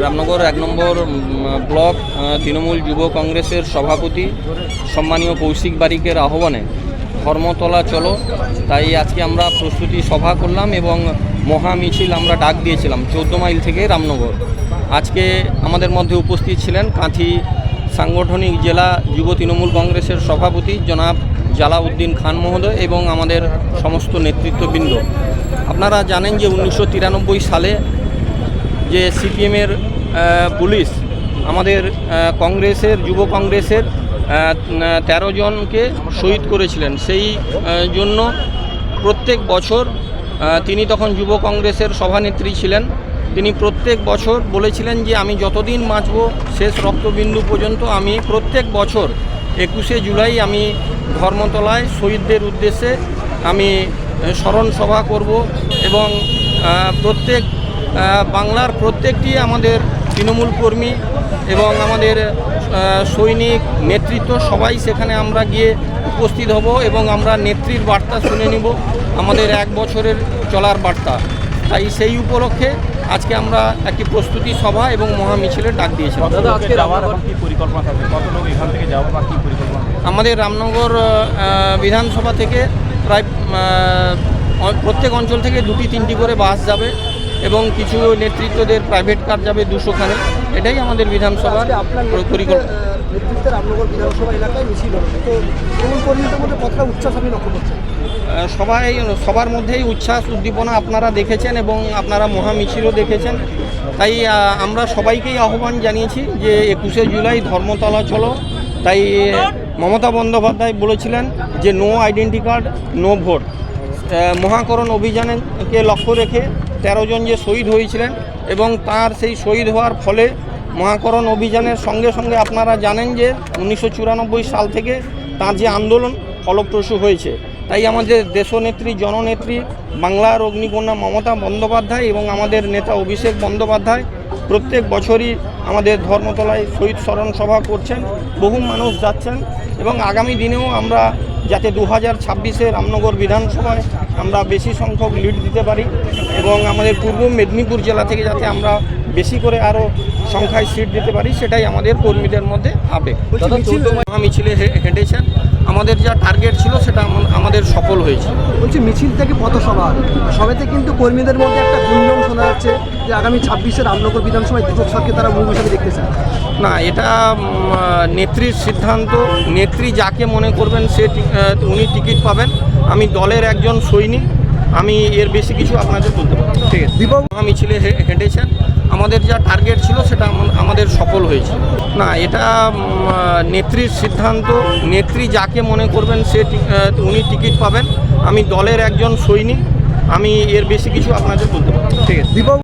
রামনগর এক নম্বর ব্লক তৃণমূল যুব কংগ্রেসের সভাপতি, সম্মানীয় কৌশিক বারিকের আহ্বানে ধর্মতলা চলো। তাই আজকে আমরা প্রস্তুতি সভা করলাম এবং মহা মিছিল আমরা ডাক দিয়েছিলাম চোদ্দ মাইল থেকে রামনগর। আজকে আমাদের মধ্যে উপস্থিত ছিলেন কাঁথি সাংগঠনিক জেলা যুব তৃণমূল কংগ্রেসের সভাপতি জনাব জালাউদ্দিন খান মহোদয় এবং আমাদের সমস্ত নেতৃত্ববৃন্দ। আপনারা জানেন যে উনিশশো তিরানব্বই সালে যে সিপিএমের পুলিশ আমাদের কংগ্রেসের, যুব কংগ্রেসের তেরো জনকে শহীদ করেছিলেন। সেই জন্য প্রত্যেক বছর তিনি তখন যুব কংগ্রেসের সভানেত্রী ছিলেন। তিনি প্রত্যেক বছর বলেছিলেন যে, আমি যতদিন বাঁচব, শেষ রক্তবিন্দু পর্যন্ত আমি প্রত্যেক বছর একুশে জুলাই আমি ধর্মতলায় শহীদদের উদ্দেশ্যে আমি স্মরণ সভা করব এবং প্রত্যেক বাংলার প্রত্যেকটি আমাদের তৃণমূল কর্মী এবং আমাদের সৈনিক নেতৃত্ব সবাই সেখানে আমরা গিয়ে উপস্থিত হব এবং আমরা নেত্রীর বার্তা শুনে নিব আমাদের এক বছরের চলার বার্তা। তাই সেই উপলক্ষে আজকে আমরা একটি প্রস্তুতি সভা এবং মহা মিছিলের ডাক দিয়েছিলাম? আমাদের রামনগর বিধানসভা থেকে প্রায় প্রত্যেক অঞ্চল থেকে দুটি তিনটি করে বাস যাবে। এবং কিছু নেতৃত্বদের প্রাইভেট কার যাবে দুশোখানে। এটাই আমাদের বিধানসভার পরিকল্পনা বিধানসভা এলাকায় মিছিল হলো তো তৃণমূল কর্মীদের মধ্যে কতটা উচ্ছ্বাস আপনি লক্ষ্য করছেন? সবাই সবার মধ্যেই উচ্ছ্বাস উদ্দীপনা আপনারা দেখেছেন এবং আপনারা মহা মিছিলও দেখেছেন। তাই আমরা সবাইকেই আহ্বান জানিয়েছি যে একুশে জুলাই ধর্মতলা চলো। তাই মমতা বন্দ্যোপাধ্যায় বলেছিলেন যে no identity card no vote মহাকরণ অভিযানকে লক্ষ্য রেখে তেরো জন যে শহীদ হয়েছিলেন এবং তার সেই শহীদ হওয়ার ফলে মহাকরণ অভিযানের সঙ্গে সঙ্গে আপনারা জানেন যে উনিশশো চুরানব্বই সাল থেকে তার যে আন্দোলন ফলপ্রসূ হয়েছে। তাই আমাদের দেশনেত্রী, জননেত্রী, বাংলার অগ্নিকন্যা মমতা বন্দ্যোপাধ্যায় এবং আমাদের নেতা অভিষেক বন্দ্যোপাধ্যায় প্রত্যেক বছরই আমাদের ধর্মতলায় শহীদ স্মরণ সভা করছেন, বহু মানুষ যাচ্ছেন এবং আগামী দিনেও আমরা যাতে দু হাজার ছাব্বিশে রামনগর বিধানসভায় আমরা বেশি সংখ্যক লিড দিতে পারি এবং আমাদের পূর্ব মেদিনীপুর জেলা থেকে যাতে আমরা বেশি করে আরও সংখ্যায় সিট দিতে পারি সেটাই আমাদের কর্মীদের মধ্যে আবেগ। চৌদ্দ মিছিলে হেঁটেছেন। আমাদের যা টার্গেট ছিল সেটা আমাদের সফল হয়েছে। বলছি মিছিল থেকে পথসভা। সবেতে কিন্তু কর্মীদের মধ্যে একটা গুঞ্জন শোনা যাচ্ছে যে আগামী ছাব্বিশে রামনগর বিধানসভায় দীপক সরকে তারা মুখ হিসাবে দেখতে চান না এটা নেত্রীর সিদ্ধান্ত। নেত্রী যাকে মনে করবেন সে উনি টিকিট পাবেন। আমি দলের একজন সৈনিক। আমি এর বেশি কিছু আপনাদের বলতে পারব ঠিক আছে। দীপক মিছিলে হেঁটেছেন। আমাদের যা টার্গেট ছিল সেটা আমাদের সফল হয়েছে। না এটা নেত্রীর সিদ্ধান্ত। নেত্রী যাকে মনে করবেন সে উনি টিকিট পাবেন। আমি দলের একজন সৈনিক। আমি এর বেশি কিছু আপনাদের বলতে পারব ঠিক আছে। দীপক